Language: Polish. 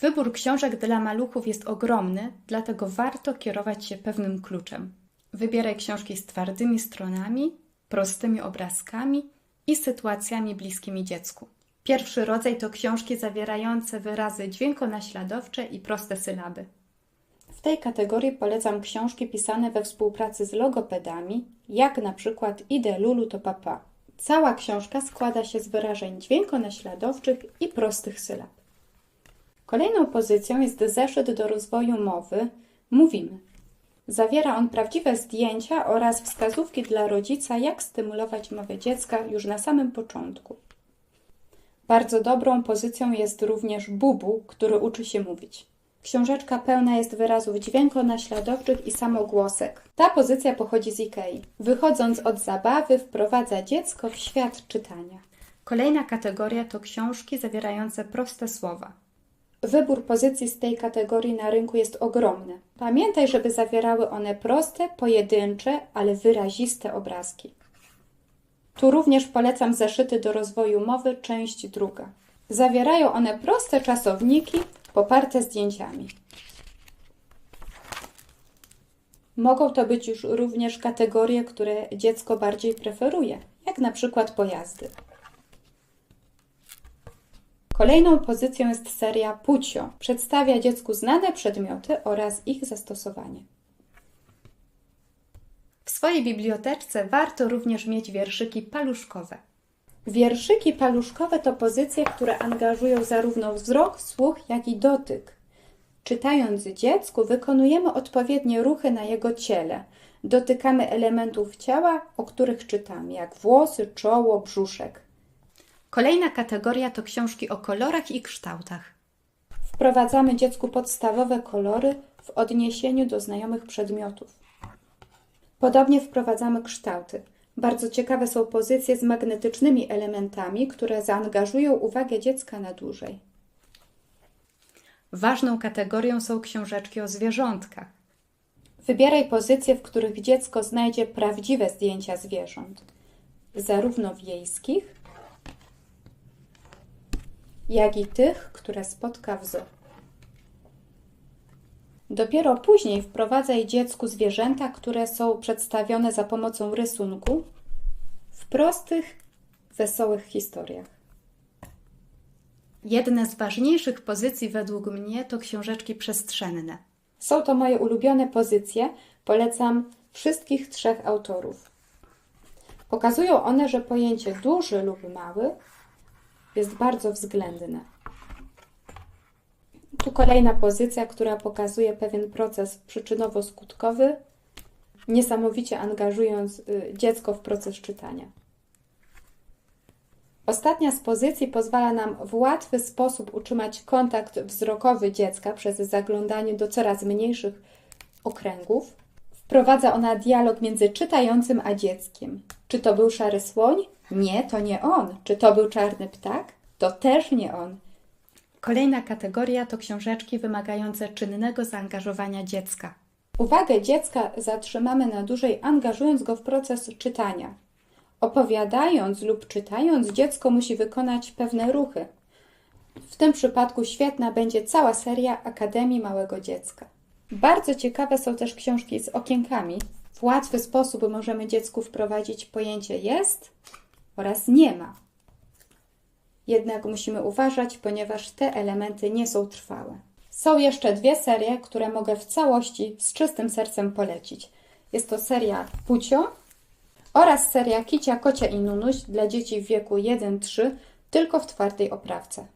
Wybór książek dla maluchów jest ogromny, dlatego warto kierować się pewnym kluczem. Wybieraj książki z twardymi stronami, prostymi obrazkami i sytuacjami bliskimi dziecku. Pierwszy rodzaj to książki zawierające wyrazy dźwiękonaśladowcze i proste sylaby. W tej kategorii polecam książki pisane we współpracy z logopedami, jak na przykład Idę Lulu to papa. Cała książka składa się z wyrażeń dźwiękonaśladowczych i prostych sylab. Kolejną pozycją jest zeszyt do rozwoju mowy Mówimy. Zawiera on prawdziwe zdjęcia oraz wskazówki dla rodzica, jak stymulować mowę dziecka już na samym początku. Bardzo dobrą pozycją jest również Bubu, który uczy się mówić. Książeczka pełna jest wyrazów dźwiękonaśladowczych i samogłosek. Ta pozycja pochodzi z Ikei. Wychodząc od zabawy, wprowadza dziecko w świat czytania. Kolejna kategoria to książki zawierające proste słowa. Wybór pozycji z tej kategorii na rynku jest ogromny. Pamiętaj, żeby zawierały one proste, pojedyncze, ale wyraziste obrazki. Tu również polecam zeszyty do rozwoju mowy, część druga. Zawierają one proste czasowniki poparte zdjęciami. Mogą to być już również kategorie, które dziecko bardziej preferuje, jak na przykład pojazdy. Kolejną pozycją jest seria Pucio. Przedstawia dziecku znane przedmioty oraz ich zastosowanie. W swojej biblioteczce warto również mieć wierszyki paluszkowe. Wierszyki paluszkowe to pozycje, które angażują zarówno wzrok, słuch, jak i dotyk. Czytając dziecku, wykonujemy odpowiednie ruchy na jego ciele. Dotykamy elementów ciała, o których czytamy, jak włosy, czoło, brzuszek. Kolejna kategoria to książki o kolorach i kształtach. Wprowadzamy dziecku podstawowe kolory w odniesieniu do znajomych przedmiotów. Podobnie wprowadzamy kształty. Bardzo ciekawe są pozycje z magnetycznymi elementami, które zaangażują uwagę dziecka na dłużej. Ważną kategorią są książeczki o zwierzątkach. Wybieraj pozycje, w których dziecko znajdzie prawdziwe zdjęcia zwierząt, zarówno wiejskich, jak i tych, które spotka w zoo. Dopiero później wprowadzaj dziecku zwierzęta, które są przedstawione za pomocą rysunku w prostych, wesołych historiach. Jedne z ważniejszych pozycji według mnie to książeczki przestrzenne. Są to moje ulubione pozycje. Polecam wszystkich trzech autorów. Pokazują one, że pojęcie duży lub mały jest bardzo względne. Tu kolejna pozycja, która pokazuje pewien proces przyczynowo-skutkowy, niesamowicie angażując y, dziecko w proces czytania. Ostatnia z pozycji pozwala nam w łatwy sposób utrzymać kontakt wzrokowy dziecka przez zaglądanie do coraz mniejszych okręgów. Wprowadza ona dialog między czytającym a dzieckiem. Czy to był szary słoń? Nie, to nie on. Czy to był czarny ptak? To też nie on. Kolejna kategoria to książeczki wymagające czynnego zaangażowania dziecka. Uwagę dziecka zatrzymamy na dłużej, angażując go w proces czytania. Opowiadając lub czytając, dziecko musi wykonać pewne ruchy. W tym przypadku świetna będzie cała seria Akademii Małego Dziecka. Bardzo ciekawe są też książki z okienkami. W łatwy sposób możemy dziecku wprowadzić pojęcie jest oraz nie ma. Jednak musimy uważać, ponieważ te elementy nie są trwałe. Są jeszcze dwie serie, które mogę w całości z czystym sercem polecić. Jest to seria Pucio oraz seria Kicia, Kocia i Nunuś dla dzieci w wieku 1-3, tylko w twardej oprawce.